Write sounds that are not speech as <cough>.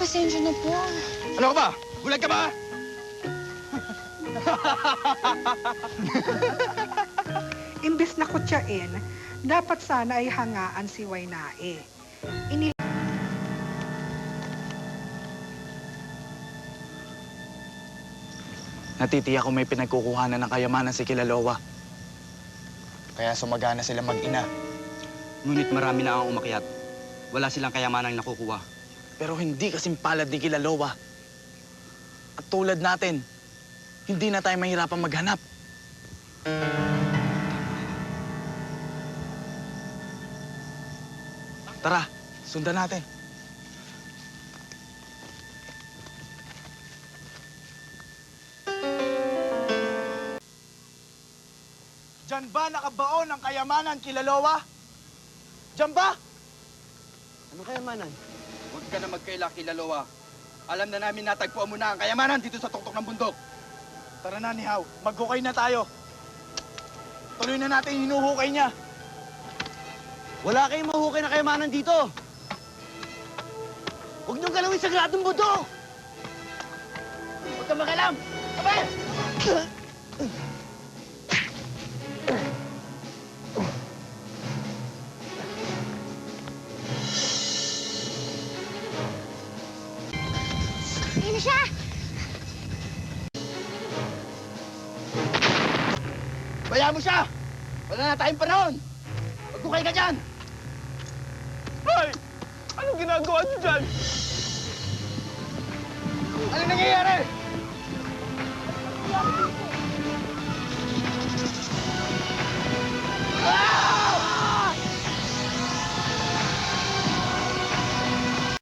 pasensya na po. Ano ka ba? Bulag ka ba? <laughs> Imbes na kutyain, dapat sana ay hangaan si Wainae. Ini Natitiyak ko may pinagkukuhanan ng kayamanan si Kilalowa. Kaya sumagana sila mag-ina. Ngunit marami na ang umakyat. Wala silang kayamanang nakukuha. Pero hindi kasing palad ni Kilalowa. At tulad natin, hindi na tayo mahirapan maghanap. Tara, sundan natin. Diyan ba nakabaon ang kayamanan, Kilalowa? Diyan ba? Ano kayamanan? Huwag ka na magkaila, Kilalowa. Alam na namin natagpuan mo na ang kayamanan dito sa tuktok ng bundok. Tara na, Nihaw. Maghukay na tayo. Tuloy na natin yung hinuhukay niya. Wala kayong mahukay na kayamanan dito. Huwag niyong galawin sa gradong buto. Huwag ka makialam. Abay! <laughs> na siya! Bayaan mo siya! Wala na tayong panahon! Magkukay ka dyan! Hoy! Anong ginagawa niyo dyan?